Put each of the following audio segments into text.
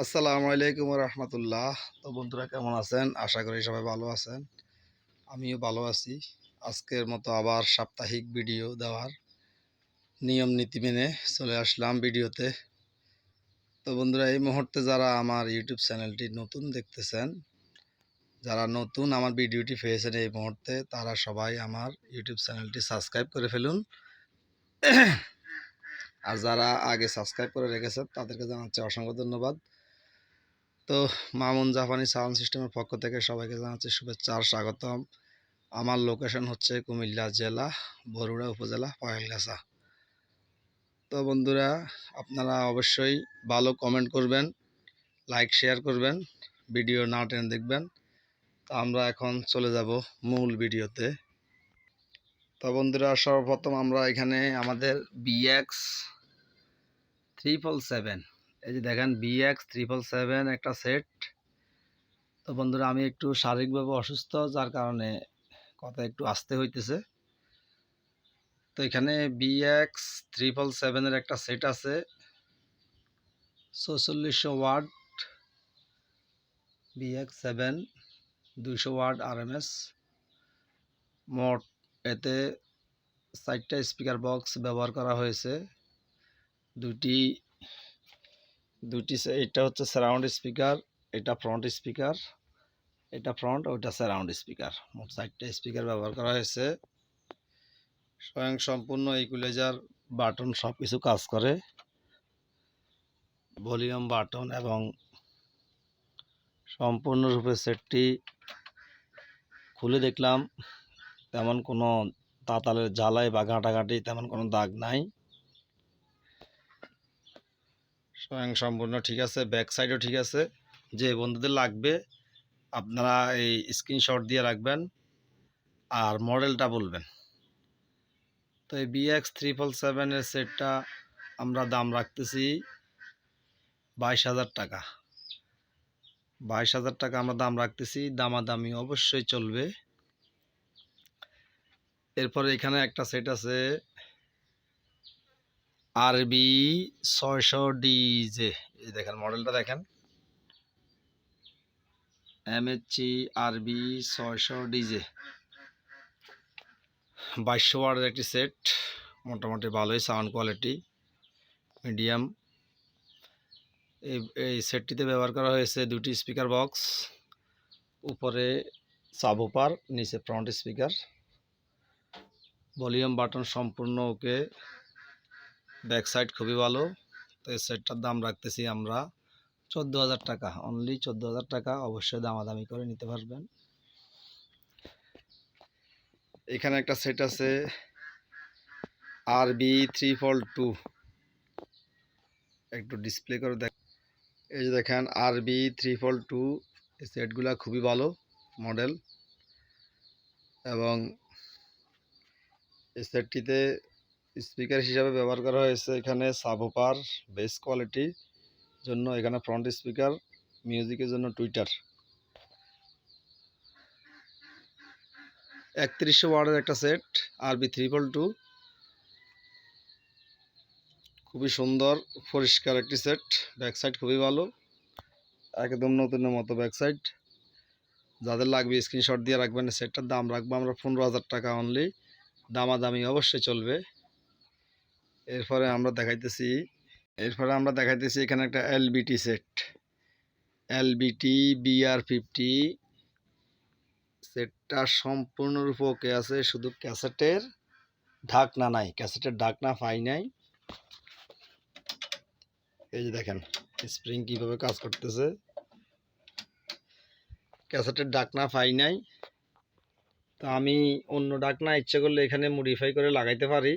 আসসালামু আলাইকুম রহমতুল্লাহ। তো বন্ধুরা, কেমন আছেন? আশা করি সবাই ভালো আছেন। আমিও ভালো আছি। আজকের মতো আবার সাপ্তাহিক ভিডিও দেওয়ার নিয়ম নীতি মেনে চলে আসলাম ভিডিওতে। তো বন্ধুরা, এই মুহূর্তে যারা আমার ইউটিউব চ্যানেলটি নতুন দেখতেছেন, যারা নতুন আমার ভিডিওটি পেয়েছেন এই মুহূর্তে, তারা সবাই আমার ইউটিউব চ্যানেলটি সাবস্ক্রাইব করে ফেলুন। আর যারা আগে সাবস্ক্রাইব করে রেখেছেন, তাদেরকে জানাচ্ছি অসংখ্য ধন্যবাদ। তো মামুন জাপানি সাউন্ড সিস্টেমের পক্ষ থেকে সবাইকে জানাচ্ছি শুভেচ্ছা আর স্বাগতম। আমার লোকেশন হচ্ছে কুমিল্লা জেলা, বরুড়া উপজেলা পয়েলগাছা তো বন্ধুরা, আপনারা অবশ্যই ভালো কমেন্ট করবেন লাইক শেয়ার করবেন ভিডিও না টেনে দেখবেন। তো আমরা এখন চলে যাব মূল ভিডিওতে তো। বন্ধুরা, সর্বপ্রথম আমরা এখানে আমাদের বিএক্স ট্রিপল সেভেন এই যে দেখেন বিএক্স ট্রিপল সেভেন একটা সেট তো বন্ধুরা, আমি একটু শারীরিকভাবে অসুস্থ, যার কারণে কথা একটু আসতে হইতেছে। তো এখানে বিএক্স ট্রিপল সেভেনের একটা সেট আছে। চৌচল্লিশশো ওয়ার্ড বিএক্স সেভেন দুইশো ওয়ার্ড আরএমএস মোট এতে চারটা স্পিকার বক্স ব্যবহার করা হয়েছে। দুটি দুটি এটা হচ্ছে সারাউন্ড স্পিকার এটা ফ্রন্ট স্পিকার এটা ফ্রন্ট ওইটা সারাউন্ড স্পিকার মোট চারটে স্পিকার ব্যবহার করা হয়েছে। স্বয়ং সম্পূর্ণ ইকুলাইজার বাটন সব কিছু কাজ করে। ভলিউম বাটন এবং সম্পূর্ণরূপে সেটটি খুলে দেখলাম, তেমন কোনো তাতালের জ্বালাই বা ঘাঁটাঘাঁটি, তেমন কোনো দাগ নাই। স্বয়ং সম্পূর্ণ ঠিক আছে? ব্যাক সাইডও ঠিক আছে। যে বন্ধুদের লাগবে, আপনারা এই স্ক্রিনশট দিয়ে রাখবেন আর মডেলটা বলবেন। তো এই বিএক্স ট্রিপল সেভেনের সেটটা আমরা দাম রাখতেছি বাইশ হাজার টাকা। বাইশ হাজার টাকা আমরা দাম রাখতেছি, দামাদামি অবশ্যই চলবে। এরপরে এখানে একটা সেট আছে আরবি ছয়শো ডিজে এই দেখেন মডেলটা দেখেন। এমএচি আরবি ছয়শো ডিজে বাইশশো ওয়ার্ডের একটি সেট মোটামুটি ভালোই সাউন্ড কোয়ালিটি মিডিয়াম এই এই সেটটিতে ব্যবহার করা হয়েছে দুটি স্পিকার বক্স উপরে সাবুপার নিচে ফ্রন্ট স্পিকার ভলিউম বাটন সম্পূর্ণ ওকে ব্যাক সাইড খুবই ভালো। তো এই সেটটার দাম রাখতেছি আমরা চোদ্দ হাজার টাকা। অনলি চোদ্দ হাজার টাকা। অবশ্যই দামাদামি করে নিতে পারবেন। এখানে একটা সেট আছে আর বি থ্রি ফোল টু একটু ডিসপ্লে করে দেখ এই যে দেখেন আর বি থ্রি ফোল টু এই সেটগুলা খুবই ভালো মডেল এবং এই সেটটিতে স্পিকার হিসাবে ব্যবহার করা হয়েছে এখানে সাবোপার বেস কোয়ালিটির জন্য এখানে ফ্রন্ট স্পিকার, মিউজিকের জন্য টুইটার। একত্রিশশো ওয়ার্ডের একটা সেট, আরবি থ্রিপল টু খুবই সুন্দর, পরিষ্কার একটি সেট, ব্যাক সাইড খুবই ভালো, একদম নতুনের মতো ব্যাক সাইড। যাদের লাগবে স্ক্রিনশট দিয়ে রাখবেন, সেটটার দাম রাখব আমরা পনেরো হাজার টাকা অনলি দামাদামি অবশ্যই চলবে। এরপরে আমরা দেখাইতেছি, এরপরে আমরা দেখাইতেছি এখানে একটা LBT set LBT BR fifty সেটটা সম্পূর্ণরূপে ওকে আছে শুধু ক্যাসেটের ঢাকনা নাই, ক্যাসেটের ঢাকনা পাই নাই। এই যে দেখেন, স্প্রিং কীভাবে কাজ করতেছে। ক্যাসেটের ডাকনা পাই নাই। তো আমি অন্য ডাকনা ইচ্ছে করলে এখানে মডিফাই করে লাগাইতে পারি।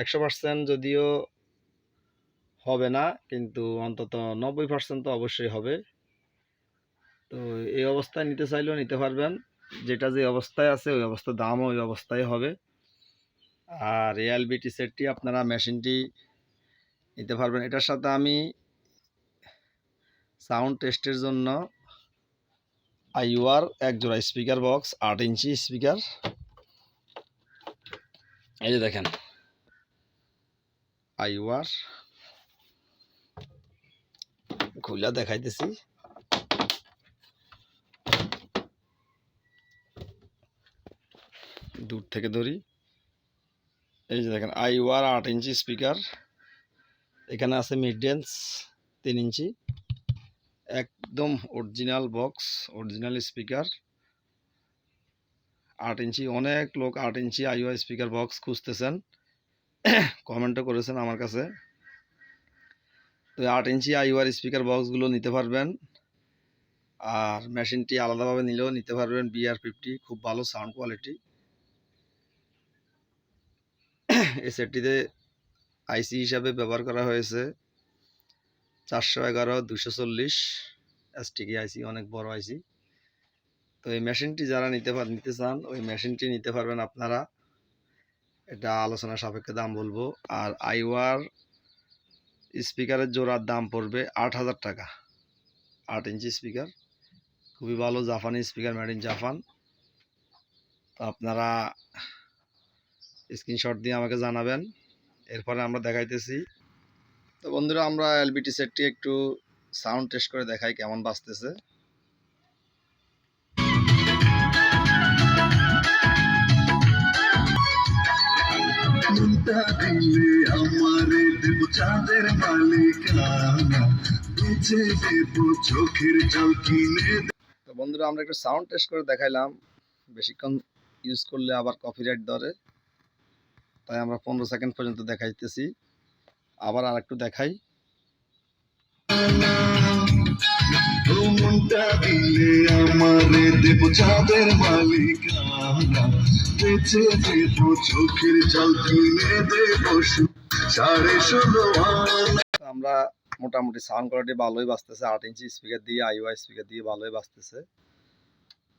একশো পার্সেন্ট যদিও হবে না, কিন্তু অন্তত নব্বই পার্সেন্ট তো অবশ্যই হবে। তো এই অবস্থায় নিতে চাইলেও নিতে পারবেন। যেটা যে অবস্থায় আছে, ওই অবস্থায় দামও ওই অবস্থায় হবে। আর এলবিটি সেটটি আপনারা মেশিনটি নিতে পারবেন। এটার সাথে আমি সাউন্ড টেস্টের জন্য আইওয়ার এক জোড়া স্পিকার বক্স, আট ইঞ্চি স্পিকার। এই যে দেখেন। আইওয়ার খুলে দেখাইতেছি। দূর থেকে ধরি। এই যে দেখেন, আই ওয়ার আট ইঞ্চি স্পিকার। এখানে আছে মিড রেঞ্জ তিন ইঞ্চি। একদম অরিজিনাল বক্স, অরিজিনাল স্পিকার। আট ইঞ্চি, অনেক লোক আট ইঞ্চি আইওয়াই স্পিকার বক্স খুঁজতেছেন। কমেন্টও করেছেন আমার কাছে। তো আট ইঞ্চি আইওয়ার স্পিকার বক্সগুলো নিতে পারবেন। আর মেশিনটি আলাদাভাবে নিলেও নিতে পারবেন বিআর ফিফটি খুব ভালো সাউন্ড কোয়ালিটি এই সেটটিতে আইসি হিসাবে ব্যবহার করা হয়েছে। চারশো এগারো, দুশো চল্লিশ এসটিকি আইসি অনেক বড় আইসি তো এই মেশিনটি যারা নিতে নিতে চান, ওই মেশিনটি নিতে পারবেন আপনারা। এটা আলোচনা সাপেক্ষে দাম বলব। আর আইওয়ার স্পিকারের জোড়ার দাম পড়বে আট হাজার টাকা। আট ইঞ্চি স্পিকার খুবই ভালো জাপানি স্পিকার মেড ইন জাপান তো আপনারা স্ক্রিনশট দিয়ে আমাকে জানাবেন। এরপরে আমরা দেখাইতেছি। তো বন্ধুরা, আমরা এলবিটি সেটটি একটু সাউন্ড টেস্ট করে দেখাই কেমন বাজতেছে। মনটা দিলে আমারে দেব চাঁদের মালিকানা। বেঁচে দেব চোখের জল কিনে তো বন্ধুরা, আমরা একটু সাউন্ড টেস্ট করে দেখাইলাম। বেশিক্ষণ ইউজ করলে আবার কপিরাইট ধরে। তাই আমরা পনেরো সেকেন্ড পর্যন্ত দেখাইতেছি। আবার আর একটু দেখাই। মনটা দিলে আমারে দেব চাঁদের মালিকানা। বেঁচে দেব চোখের জল কিনে দেব সাড়ে ষোলো আমরা মোটামুটি সাউন্ড কোয়ালিটি ভালোই বাজতেছে, আট ইঞ্চি স্পিকার দিয়ে আইওয়াই স্পিকার দিয়ে ভালোই বাজতেছে।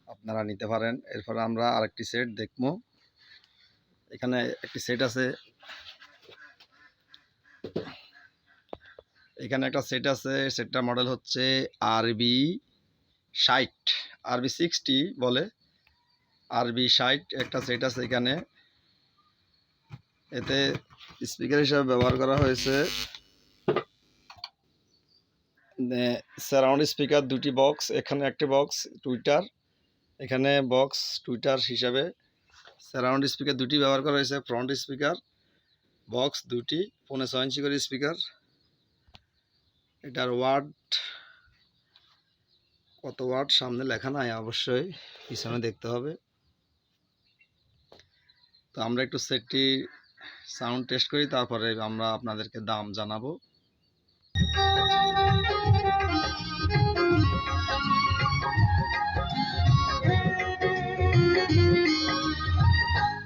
আপনারা নিতে পারেন। এরপরে আমরা আরেকটি সেট দেখব। এখানে একটি সেট আছে। এখানে একটা সেট আছে। সেটটার মডেল হচ্ছে আরবি ষাট, আরবি সিক্সটি বলে। আরবি ষাট একটা সেট আছে এখানে। এতে স্পিকার হিসাবে ব্যবহার করা হয়েছে। সারাউন্ড স্পিকার দুটি বক্স এখানে একটি বক্স টুইটার এখানে বক্স টুইটার হিসাবে। সারাউন্ড স্পিকার দুটি ব্যবহার করা হয়েছে ফ্রন্ট স্পিকার বক্স দুটি পনেরো ছয় ইঞ্চি করে স্পিকার এটার ওয়ার্ড কত ওয়ার্ড সামনে লেখা নাই, অবশ্যই পিছনে দেখতে হবে। তো আমরা একটু সেটটি সাউন্ড টেস্ট করি, তারপরে আমরা আপনাদেরকে দাম জানাব।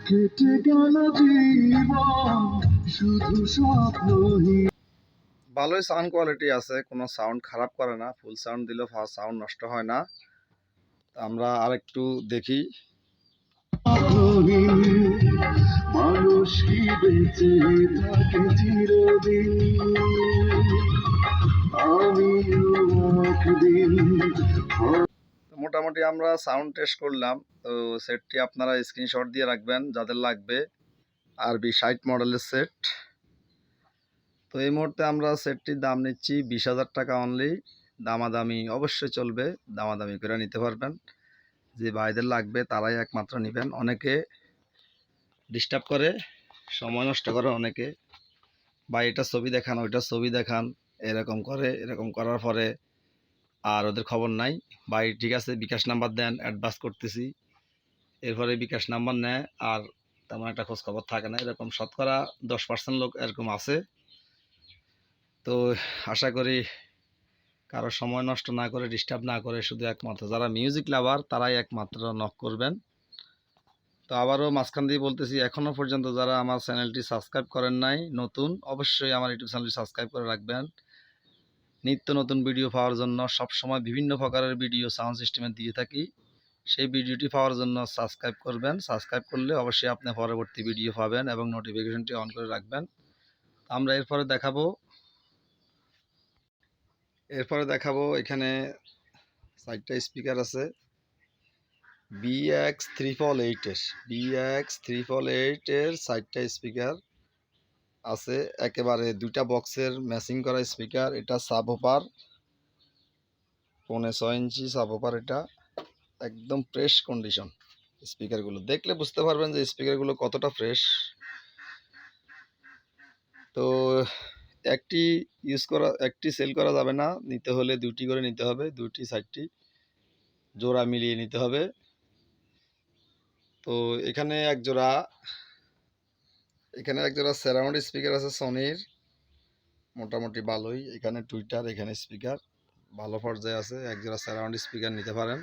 কেটে গেল জীবন, শুধু স্বপ্নহীন ভালোই সাউন্ড কোয়ালিটি আছে কোনো সাউন্ড খারাপ করে না ফুল সাউন্ড দিলেও সাউন্ড নষ্ট হয় না। তো আমরা দেখি। আমিও একদিন তো মোটামুটি আমরা সাউন্ড টেস্ট করলাম। তো সেটটি আপনারা স্ক্রিনশট দিয়ে রাখবেন যাদের লাগবে। আর বি ষাট মডেলের সেট তো এই মুহূর্তে আমরা সেটটির দাম নিচ্ছি বিশ হাজার টাকা অনলি দামাদামি অবশ্যই চলবে, দামাদামি করে নিতে পারবেন। যে ভাইদের লাগবে তারাই একমাত্র নেবেন। অনেকে ডিস্টার্ব করে, সময় নষ্ট করে অনেকে। বা এটা ছবি দেখান, ওইটা ছবি দেখান, এরকম করে, এরকম করার পরে আর ওদের খবর নাই। ভাই, ঠিক আছে, বিকাশ নাম্বার দেন অ্যাডভান্স করতেছি। এরপরে বিকাশ নাম্বার নেয়, আর তেমন একটা খোঁজ খবর থাকে না। এরকম শতকরা দশ পার্সেন্ট লোক এরকম আছে। তো আশা করি কারও সময় নষ্ট না করে ডিস্টার্ব না করে শুধু একমাত্র যারা মিউজিক লাভার তারাই একমাত্র নক করবেন। তো আবারও মাঝখান দিয়ে বলতেছি এখনও পর্যন্ত যারা আমার চ্যানেলটি সাবস্ক্রাইব করেন নাই, নতুন, অবশ্যই আমার ইউটিউব চ্যানেলটি সাবস্ক্রাইব করে রাখবেন। নিত্য নতুন ভিডিও পাওয়ার জন্য সব সময় বিভিন্ন প্রকারের ভিডিও সাউন্ড সিস্টেমে দিয়ে থাকি। সেই ভিডিওটি পাওয়ার জন্য সাবস্ক্রাইব করবেন। সাবস্ক্রাইব করলে অবশ্যই আপনি পরবর্তী ভিডিও পাবেন এবং নোটিফিকেশনটি অন করে রাখবেন। আমরা এরপরে দেখাবো এরপরে দেখাবো এখানে চারটা স্পিকার আছে। বিএক্স থ্রি ফল এইটের বিএক্স থ্রি ফল এইটের চারটা স্পিকার আছে। একেবারে দুইটা বক্সের ম্যাচিং করা স্পিকার, এটা সাব হোপার পৌনে ছয় ইঞ্চি সাবোপার এটা, একদম ফ্রেশ কন্ডিশন স্পিকারগুলো। দেখলে বুঝতে পারবেন যে স্পিকারগুলো কতটা ফ্রেশ তো একটি ইউজ করা, একটি সেল করা যাবে না। নিতে হলে দুটি করে নিতে হবে দুটি সাইডটি জোড়া মিলিয়ে নিতে হবে। তো এখানে এক জোড়া, এখানে এক জোড়া সারাউন্ড স্পিকার আছে সনির মোটামুটি ভালোই। এখানে টুইটার এখানে স্পিকার ভালো পর্যায়ে আছে। এক জোড়া সারাউন্ড স্পিকার নিতে পারেন।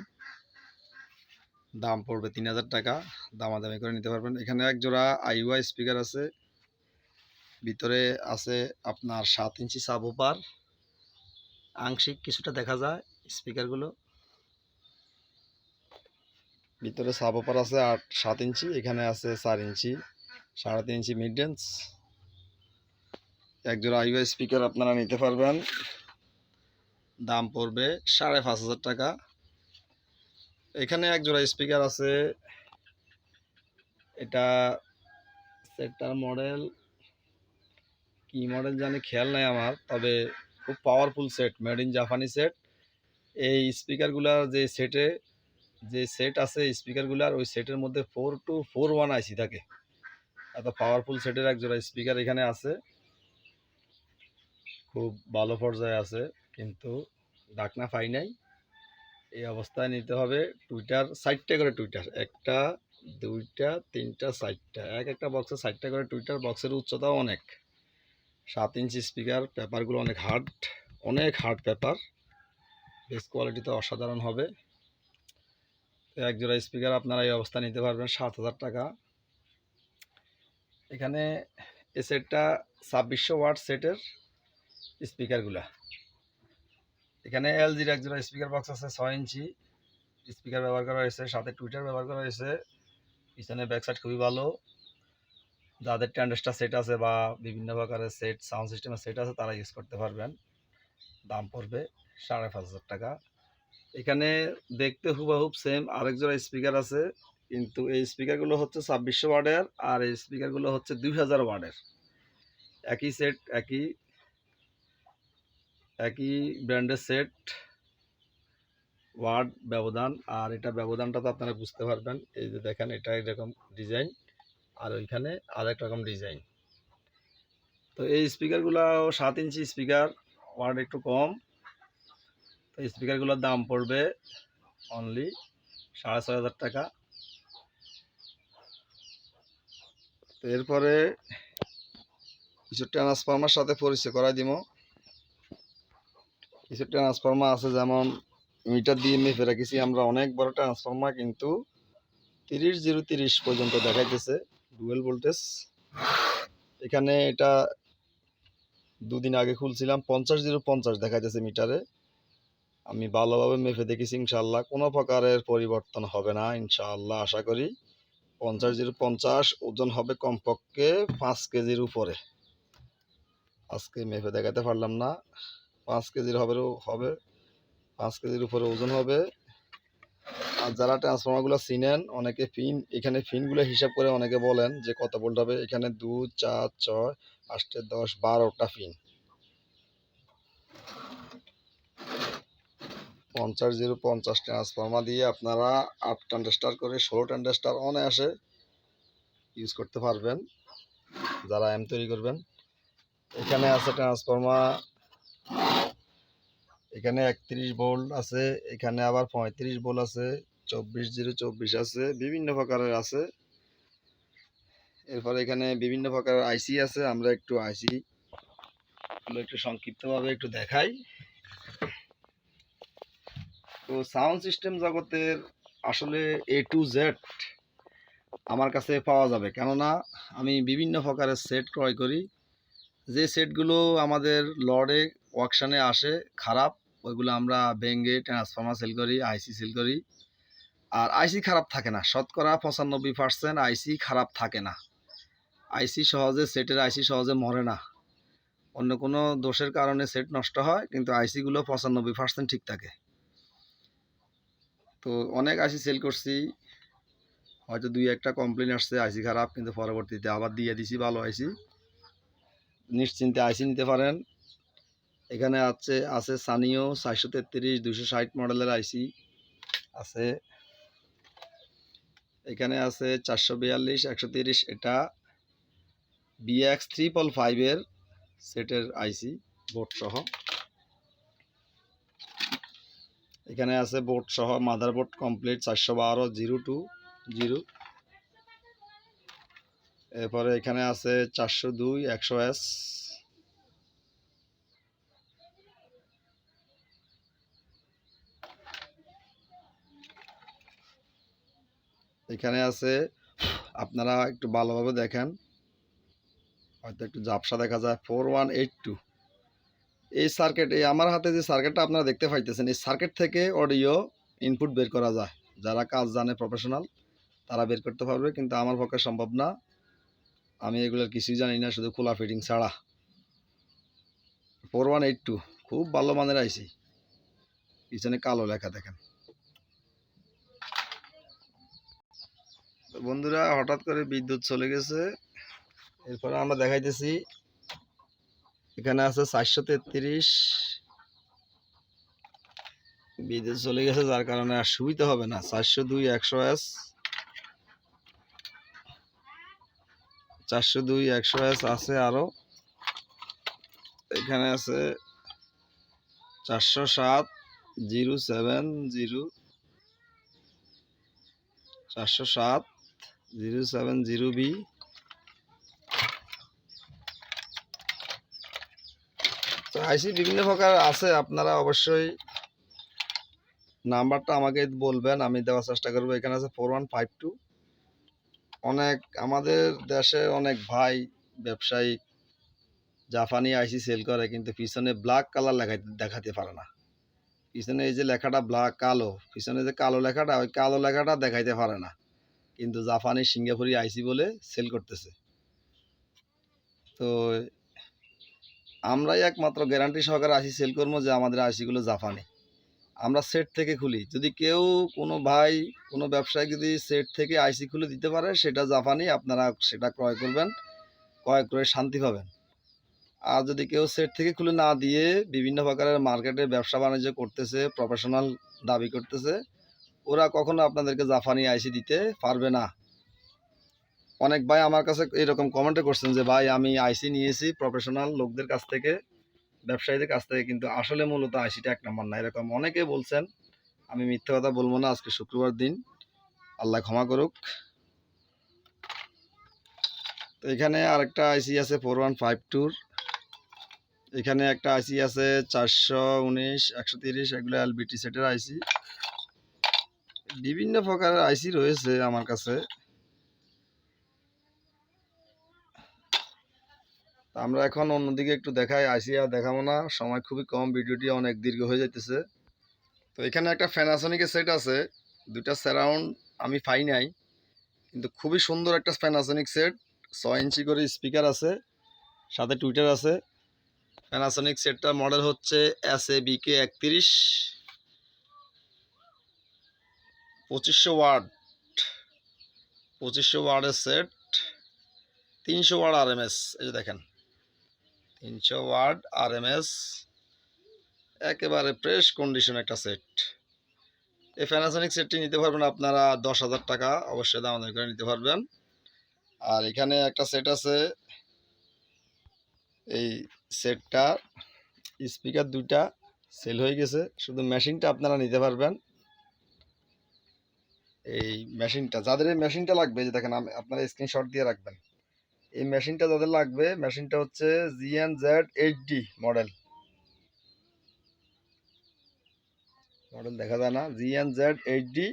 দাম পড়বে তিন হাজার টাকা। দামাদামি করে নিতে পারবেন। এখানে এক জোড়া আইওয়াই স্পিকার আছে। ভিতরে আছে আপনার সাত ইঞ্চি সাবোপার আংশিক কিছুটা দেখা যায় স্পিকারগুলো ভিতরে সাবোপার আছে আট, সাত ইঞ্চি, এখানে আছে চার ইঞ্চি, সাড়ে তিন ইঞ্চি মিড রেঞ্জ একজোড়া আইওয়াই স্পিকার আপনারা নিতে পারবেন। দাম পড়বে সাড়ে পাঁচ হাজার টাকা। এখানে এক জোড়া স্পিকার আছে। এটা সেটার মডেল কি মডেল জানি খেয়াল নাই আমার, তবে খুব পাওয়ারফুল সেট মেড ইন জাপানি সেট এই স্পিকারগুলার যে সেটে যে সেট আছে স্পিকারগুলার ওই সেটের মধ্যে four two four one IC থাকে। এত পাওয়ারফুল সেটের এক জোড়া স্পিকার এখানে আছে। খুব ভালো পর্যায়ে আছে, কিন্তু ডাকনা পাই নাই। এই অবস্থায় নিতে হবে টুইটার সাইডটা করে টুইটার। একটা, দুইটা, তিনটা সাইডটা এক একটা বক্সে সাইডটা করে টুইটার বক্সের উচ্চতাও অনেক। সাত ইঞ্চি স্পিকার পেপারগুলো অনেক হার্ড অনেক হার্ড পেপার বেস কোয়ালিটি তো অসাধারণ হবে। এক জোড়া স্পিকার আপনারা এই অবস্থা নিতে পারবেন, সাত হাজার টাকা। এখানে এ সেটটা ছাব্বিশশো ওয়াট সেটের স্পিকারগুলা এখানে এলজির এক জোড়া স্পিকার বক্স আছে, ছয় ইঞ্চি। স্পিকার ব্যবহার করা হয়েছে, সাথে টুইটার ব্যবহার করা হয়েছে। পিছনে ব্যাক সাইড খুবই ভালো। যাদের ট্যান্ডেস্টার সেট আছে বা বিভিন্ন প্রকারের সেট সাউন্ড সিস্টেমের সেট আছে, তারা ইউজ করতে পারবেন। দাম পড়বে সাড়ে পাঁচ হাজার টাকা। এখানে দেখতে হুবাহুব সেম আরেক জোড়া স্পিকার আছে, কিন্তু এই স্পিকারগুলো হচ্ছে ছাব্বিশশো ওয়ার্ডের আর এই স্পিকারগুলো হচ্ছে দুই হাজার ওয়ার্ডের একই সেট একই একই ব্র্যান্ডের সেট ওয়ার্ড ব্যবধান, আর এটা ব্যবধানটা তো আপনারা বুঝতে পারবেন। এই যে দেখেন এটা এরকম ডিজাইন আর ওইখানে আরেক রকম ডিজাইন তো এই স্পিকারগুলো সাত ইঞ্চি স্পিকার ওয়ার্ড একটু কম। তো স্পিকারগুলোর দাম পড়বে অনলি সাড়ে ছয় হাজার টাকা। তো এরপরে কিছু ট্রান্সফর্মার সাথে পরিচয় করাই দিব কিছু ট্রান্সফর্মার আছে, যেমন মিটার দিয়ে মেপে রেখেছি। আমরা অনেক বড় ট্রান্সফর্মার কিন্তু তিরিশ জিরো তিরিশ পর্যন্ত দেখাইতেছে। Dual voltage. এখানে এটা দুদিন আগে খুলছিলাম, পঞ্চাশ জিরো পঞ্চাশ দেখাইতেছে মিটারে। আমি ভালোভাবে মেপে দেখেছি ইনশাল্লাহ কোনো প্রকারের পরিবর্তন হবে না ইনশাল্লাহ আশা করি। পঞ্চাশ জিরো পঞ্চাশ ওজন হবে কমপক্ষে পাঁচ কেজির উপরে। আজকে মেপে দেখাতে পারলাম না, পাঁচ কেজির হবে হবে, পাঁচ কেজির উপরে ওজন হবে। আর যারা ট্রান্সফর্মারগুলো চিনেন, অনেকে ফিন, এখানে ফিনগুলো হিসাব করে অনেকে বলেন যে কত ভোল্ট হবে। এখানে দু চার, ছয় আষ্টে দশ, বারোটা ফিন। পঞ্চাশ জিরো পঞ্চাশ ট্রান্সফর্মার দিয়ে আপনারা আট ট্যান্ডেস্টার করে ষোলো ট্যান্ডেস্টার অনায়াসে ইউজ করতে পারবেন, যারা এম তৈরি করবেন। এখানে আছে ট্রান্সফর্মার, এখানে একত্রিশ বোল্ট আছে, এখানে আবার পঁয়ত্রিশ বোল্ট আছে। চব্বিশ জিরো চব্বিশ আছে, বিভিন্ন প্রকারের আছে। এরপরে এখানে বিভিন্ন প্রকারের আইসি আছে, আমরা একটু আইসি একটু সংক্ষিপ্তভাবে একটু দেখাই। তো সাউন্ড সিস্টেম জগতের আসলে এ টু জেড আমার কাছে পাওয়া যাবে, কেননা আমি বিভিন্ন প্রকারের সেট ক্রয় করি। যে সেটগুলো আমাদের লর্ডে ওয়াকশানে আসে, খারাপ, ওইগুলো আমরা ভেঙ্গে ট্রান্সফর্মার সেল করি আইসি সেল করি। আর আইসি খারাপ থাকে না। শতকরা পঁচানব্বই পার্সেন্ট আইসি খারাপ থাকে না। আইসি সহজে সেটের আইসি সহজে মরে না। অন্য কোনো দোষের কারণে সেট নষ্ট হয়, কিন্তু আইসিগুলো পঁচানব্বই পার্সেন্ট ঠিক থাকে। তো অনেক আইসি সেল করছি। হয়তো দুই একটা কমপ্লেন আসছে আইসি খারাপ, কিন্তু পরবর্তীতে আবার দিয়ে দিছি ভালো আইসি নিশ্চিন্তে আইসি নিতে পারেন। এখানে আছে আছে সানিও চারশো তেত্রিশ দুশো ষাট মডেলের আইসি আছে এখানে আছে চারশো বিয়াল্লিশ, একশো তিরিশ, এটা বিএক্স ট্রিপল ফাইভের সেটের আইসি বোর্ড সহ এখানে আছে বোর্ড সহ মাদারবোর্ড কমপ্লিট চারশো বারো, জিরো টু, জিরো। এরপরে এখানে আছে চারশো দুই, একশো এস। এখানে আছে, আপনারা একটু ভালোভাবে দেখেন। হয়তো একটু ঝাপসা দেখা যায় ফোর ওয়ান এইট টু এই সার্কিট এই আমার হাতে যে সার্কিটটা আপনারা দেখতে পাইতেছেন, এই সার্কিট থেকে অডিও ইনপুট বের করা যায়। যারা কাজ জানে প্রফেশনাল তারা বের করতে পারবে, কিন্তু আমার পক্ষে সম্ভব না। আমি এগুলোর কিছুই জানি না, শুধু খোলা ফিটিং ছাড়া। ফোর ওয়ান এইট টু খুব ভালো মানের আইসি পিছনে কালো লেখা দেখেন। বন্ধুরা, হঠাৎ করে বিদ্যুৎ চলে গেছে। এরপরে আমরা দেখাইতেছি, এখানে আছে চারশো তেত্রিশ। বিদ্যুৎ চলে গেছে, যার কারণে আর সুবিধা হবে না। চারশো দুই একশো এস। চারশো দুই একশো এস আছে আরও। এখানে আছে চারশো সাত, জিরো সেভেন, জিরো। চারশো সাত। Zero seven zero B. তো আইসি বিভিন্ন প্রকার আছে, আপনারা অবশ্যই নাম্বারটা আমাকে বলবেন, আমি দেওয়ার চেষ্টা করব। এখানে আছে ফোর ওয়ান ফাইভ টু। অনেক আমাদের দেশে অনেক ভাই ব্যবসায়ী জাপানি আইসি সেল করে, কিন্তু পিছনে ব্ল্যাক কালার লেখাইতে দেখাতে পারে না। পিছনে এই যে লেখাটা ব্ল্যাক, কালো, পিছনে যে কালো লেখাটা, ওই কালো লেখাটা দেখাইতে পারে না। কিন্তু জাপানি সিঙ্গাপুরি আইসি বলে সেল করতেছে। তো আমরাই একমাত্র গ্যারান্টি সহকারে আইসি সেল করব যে আমাদের আইসিগুলো জাপানি। আমরা সেট থেকে খুলি। যদি কেউ কোনো ভাই, কোনো ব্যবসায়ী যদি সেট থেকে আইসি খুলে দিতে পারে, সেটা জাপানি, আপনারা সেটা ক্রয় করবেন, ক্রয় করে শান্তি পাবেন। আর যদি কেউ সেট থেকে খুলে না দিয়ে বিভিন্ন প্রকারের মার্কেটে ব্যবসা বাণিজ্য করতেছে প্রফেশনাল দাবি করতেছে ওরা কখনো আপনাদেরকে জাপানি আইসি দিতে পারবে না। অনেক ভাই আমার কাছে এরকম কমেন্টে করছেন যে, ভাই, আমি আইসি নিয়েছি প্রফেশনাল লোকদের কাছ থেকে, ব্যবসায়ীদের কাছ থেকে, কিন্তু আসলে মূলত আইসিটা এক নম্বর না। এরকম অনেকে বলছেন, আমি মিথ্যা কথা বলব না, আজকে শুক্রবার দিন। আল্লাহ ক্ষমা করুক। তো এখানে আরেকটা আইসি আছে ফোর ওয়ান ফাইভ টুর। এখানে একটা আইসি আছে চারশো উনিশ, একশো তিরিশ, এগুলো এলবিটি সেটের আইসি। বিভিন্ন প্রকারের আইসি রয়েছে আমার কাছে। আমরা এখন অন্যদিকে একটু দেখাই আইসি আর দেখাবো না। সময় খুবই কম, ভিডিওটি অনেক দীর্ঘ হয়ে যাইতেছে। তো এখানে একটা ফ্যানাসনিকের সেট আছে। দুটা স্যারাউন্ড আমি পাই নাই, কিন্তু খুবই সুন্দর একটা ফ্যানাসনিক সেট ছয় ইঞ্চি করে স্পিকার আছে, সাথে টুইটার আছে। প্যানাসনিক সেটটার মডেল হচ্ছে এস এ বিকে একত্রিশ। পঁচিশশো ওয়ার্ড পঁচিশশো ওয়ার্ডের সেট তিনশো ওয়ার্ড আর এম এস এই যে দেখেন। তিনশো ওয়ার্ড আর এম এস একেবারে ফ্রেশ কন্ডিশন একটা সেট এই প্যানাসনিক সেটটি নিতে পারবেন আপনারা দশ হাজার টাকা, অবশ্যই দাম করে নিতে পারবেন। আর এখানে একটা সেট আছে, এই সেটটা স্পিকার দুইটা সেল হয়ে গেছে। শুধু মেশিনটা আপনারা নিতে পারবেন। এই মেশিনটা, যাদের এই মেশিনটা লাগবে যে দেখেন আপনারা স্ক্রিনশট দিয়ে রাখবেন। এই মেশিনটা যাদের লাগবে, মেশিনটা হচ্ছে GN Z eight D model model দেখা যায় না জিএন জেড এইট ডি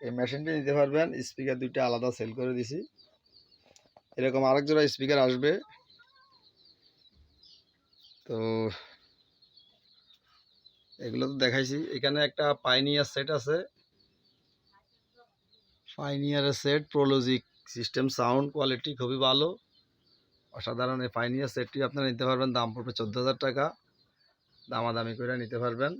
এই মেশিনটা নিতে পারবেন স্পিকার দুইটা আলাদা সেল করে দিছি। এরকম আরেক জোড়া স্পিকার আসবে। তো এগুলো তো দেখাইছি। এখানে একটা পাইনিয়ার সেট আছে। পাইনিয়ারের set pro logic system sound quality খুবই ভালো। অসাধারণ এই পাইনিয়ার সেটটি আপনারা নিতে পারবেন, দাম পড়বে চোদ্দ হাজার টাকা। দামাদামি করে নিতে পারবেন।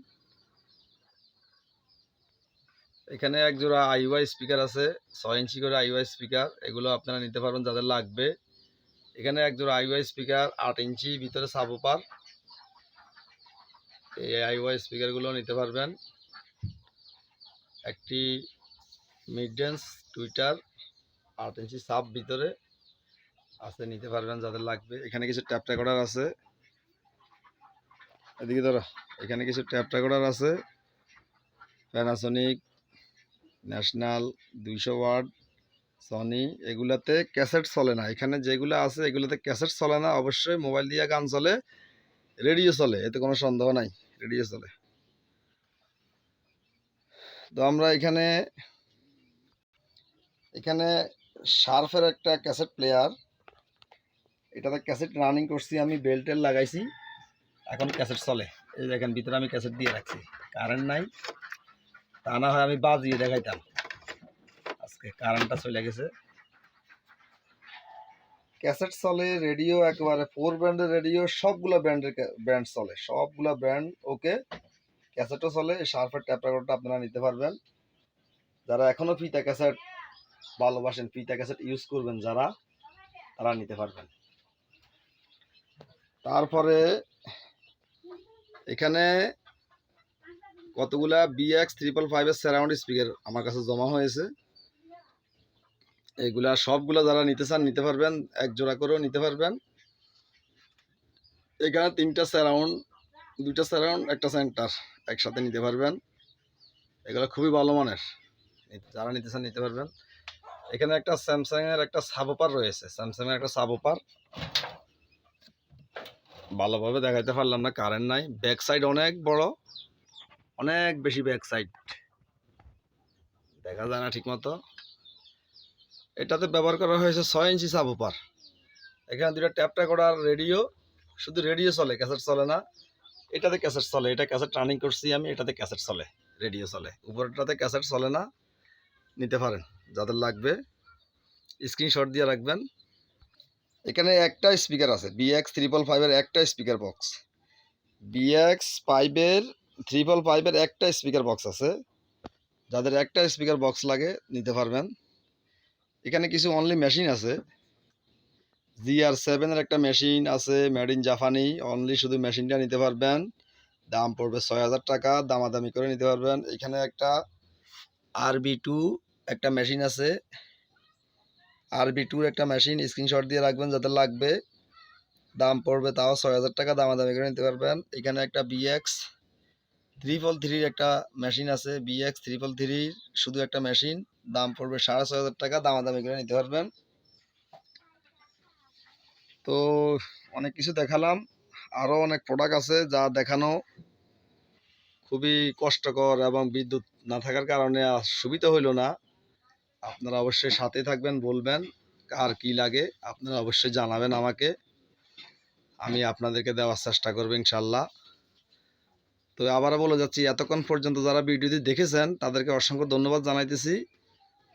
এখানে এক জোড়া আইওয়াই স্পিকার আছে, ছয় ইঞ্চি করে আইওয়াই স্পিকার এগুলো আপনারা নিতে পারবেন যাদের লাগবে। এখানে এক জোড়া আইওয়াই স্পিকার আট ইঞ্চি, ভিতরে সাবুপার এই আইওয়াই স্পিকারগুলো নিতে পারবেন। একটি মিড রেঞ্জ টুইটার, আট ইঞ্চি সাব ভিতরে আছে, নিতে পারবেন যাদের লাগবে। এখানে কিছু ট্যাপ রেকর্ডার আছে। এদিকে ধরো, এখানে কিছু ট্যাপ রেকর্ডার আছে। প্যানাসোনিক ন্যাশনাল দুইশো ওয়ার্ড সনি এগুলাতে ক্যাসেট চলে না। এখানে যেগুলো আছে, এগুলোতে ক্যাসেট চলে না। অবশ্যই মোবাইল দিয়ে গান চলে, রেডিও চলে, এতে কোনো সন্দেহ নাই, রেডিও চলে। তো আমরা এখানে এখানে শার্ফের একটা ক্যাসেট প্লেয়ার এটাতে ক্যাসেট রানিং করছি আমি বেল্টের লাগাইছি। এখন ক্যাসেট চলে। এই দেখেন, ভিতরে আমি ক্যাসেট দিয়ে রাখছি। কারেন্ট নাই। তা না হয় আমি বাজিয়ে দেখাইতাম। আজকে কারেন্টটা চলে গেছে। ক্যাসেট চলে রেডিও একেবারে ফোর ব্র্যান্ডের রেডিও সবগুলো ব্র্যান্ডের ব্র্যান্ড চলে। সবগুলো ব্র্যান্ড ওকে ক্যাসেটও চলে শার্পের ট্যাপ রেকর্ডটা আপনারা নিতে পারবেন। যারা এখনও ফিতা ক্যাসেট ভালোবাসেন, ফিতা ক্যাসেট ইউজ করবেন যারা, তারা নিতে পারবেন। তারপরে এখানে কতগুলা বিএক্স ট্রিপল ফাইভের সারাউন্ড স্পিকার আমার কাছে জমা হয়েছে। এগুলা সবগুলা যারা নিতে চান, নিতে পারবেন, এক জোড়া করেও নিতে পারবেন। এখানে তিনটা সারাউন্ড দুইটা সারাউন্ড একটা সেন্টার একসাথে নিতে পারবেন। এগুলো খুবই ভালো মানের। যারা নিতে চান, নিতে পারবেন। এখানে একটা স্যামসাং এর একটা সাবোপার রয়েছে। স্যামসাং এর একটা সাবোপার ভালোভাবে দেখাইতে পারলাম না কারেন্ট নাই। ব্যাক সাইড অনেক বড়, অনেক বেশি ব্যাক সাইড দেখা যায় না ঠিক মতো এটাতে ব্যবহার করা হয়েছে ছয় ইঞ্চি সাবোপার এখানে দুটা ট্যাপটা করার রেডিও শুধু রেডিও চলে ক্যাসেট চলে না। এটাতে ক্যাসেট চলে, এটা ক্যাসেট টার্নিং করছি আমি, এটাতে ক্যাসেট চলে রেডিও চলে। উপরটাতে ক্যাসেট চলে না, নিতে পারেন। যাদের লাগবে স্ক্রিনশট দিয়ে রাখবেন। এখানে একটা স্পিকার আছে বিএক্স ত্রিপল ফাইভের একটা স্পিকার বক্স বিএক্স ফাইভের ত্রিপল ফাইভের একটা স্পিকার বক্স আছে। যাদের একটা স্পিকার বক্স লাগে, নিতে পারবেন। এখানে কিছু অনলি মেশিন আছে। জিআর সেভেনের একটা মেশিন আছে মেড ইন জাপানি অনলি শুধু মেশিনটা নিতে পারবেন। দাম পড়বে ছয় হাজার টাকা, দামাদামি করে নিতে পারবেন। এখানে একটা আরবি টু একটা মেশিন আছে। আরবি টুর একটা মেশিন স্ক্রিনশট দিয়ে রাখবেন যাদের লাগবে। দাম পড়বে তাও ছয় হাজার টাকা, দামাদামি করে নিতে পারবেন। এখানে একটা বিএক্স ত্রিপল থ্রির একটা মেশিন আছে। বিএক্স ত্রিপল থ্রির শুধু একটা মেশিন দাম পড়বে সাড়ে ছয় হাজার টাকা, দামাদামি করে নিতে পারবেন। তো অনেক কিছু দেখালাম। আরও অনেক প্রোডাক্ট আছে যা দেখানো খুবই কষ্টকর এবং বিদ্যুৎ না থাকার কারণে আর সুবিধা হইল না। আপনারা অবশ্যই সাথে থাকবেন, বলবেন কার কি লাগে। আপনারা অবশ্যই জানাবেন আমাকে। আমি আপনাদেরকে দেওয়ার চেষ্টা করব ইনশাল্লাহ। তো আবারও বলে যাচ্ছি, এতক্ষণ পর্যন্ত যারা ভিডিওটি দেখেছেন, তাদেরকে অসংখ্য ধন্যবাদ জানাইতেছি।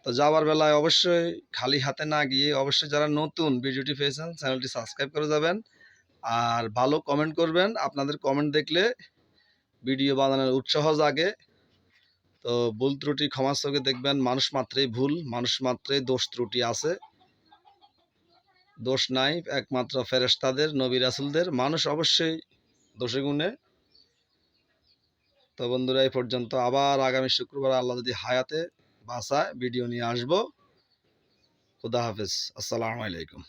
তো যাওয়ার বেলায় অবশ্যই খালি হাতে না গিয়ে অবশ্যই যারা নতুন ভিডিওটি পেয়েছেন, চ্যানেলটি সাবস্ক্রাইব করে যাবেন। আর ভালো কমেন্ট করবেন। আপনাদের কমেন্ট দেখলে ভিডিও বানানোর উৎসাহ জাগে। তো ভুল ত্রুটি ক্ষমার চোখে দেখবেন, মানুষ মাত্রই ভুল, মানুষ মাত্রই দোষ ত্রুটি আছে। দোষ নাই, একমাত্র ফেরেশতাদের, নবী রাসুলদের। মানুষ অবশ্যই দোষে গুণে। তো বন্ধুরা, এই পর্যন্ত। আবার আগামী শুক্রবার আল্লাহ যদি হায়াতে বাসায় ভিডিও নিয়ে আসব। খুদা হাফেজ। আসসালামু আলাইকুম।